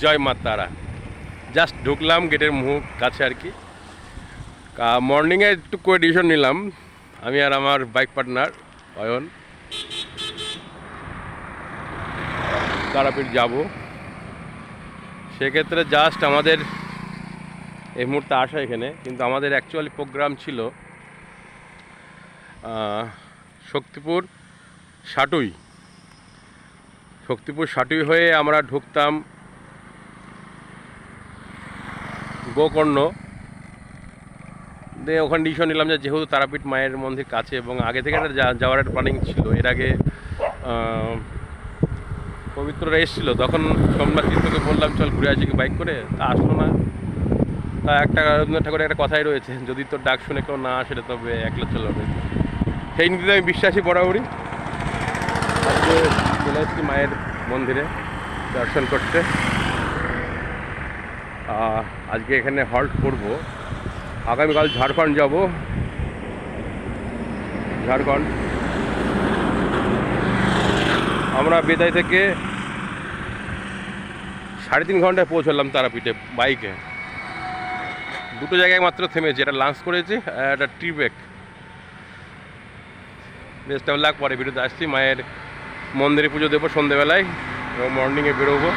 জয় মা তারা। জাস্ট ঢুকলাম গেটের মুখ কাছে আর কি। মর্নিংয়ে একটু করে ডিসিশন নিলাম। আমি আর আমার বাইক পার্টনার অয়ন। তারাপীঠ যাব। সেক্ষেত্রে জাস্ট আমাদের এই মুহূর্তে আসা এখানে। কিন্তু আমাদের অ্যাকচুয়ালি প্রোগ্রাম ছিল শক্তিপুর সাটুই। শক্তিপুর সাটুই হয়ে আমরা ঢুকতাম গোকর্ণ। দিয়ে ওখানে ডিসিশন নিলাম যে যেহেতু তারাপীঠ মায়ের মন্দির কাছে এবং আগে থেকে একটা যা- যাওয়ার একটা প্ল্যানিং ছিল, এর আগে পবিত্ররা এসেছিল, তখন সোমনাথ তীর্থকে বললাম, চল ঘুরে আসি বাইক করে? তা আসলো না। তা একটা রবীন্দ্রনাথ ঠাকুরের একটা কথাই রয়েছে, যদি তোর ডাক শুনে কেউ না আসে তবে একলা চলো সেই নীতিতে আমি বিশ্বাসী বরাবরই আজকে চলে এসেছি মায়ের মন্দিরে দর্শন করতে আজকে এখানে হল্ট করব। আগামীকাল ঝাড়খণ্ড যাব। ঝাড়খণ্ড। আমরা বেদাই থেকে সাড়ে তিন ঘন্টায় পৌঁছলাম তারাপীঠে বাইকে। দুটো জায়গায় মাত্র থেমেছি। এটা লাঞ্চ করেছি একটা টি ব্রেক বেস্ট অফ পরে। ভিডিওতে আসছি, মায়ের মন্দিরে পুজো দেবো সন্ধেবেলায়, এবং মর্নিংয়ে বেরোবো।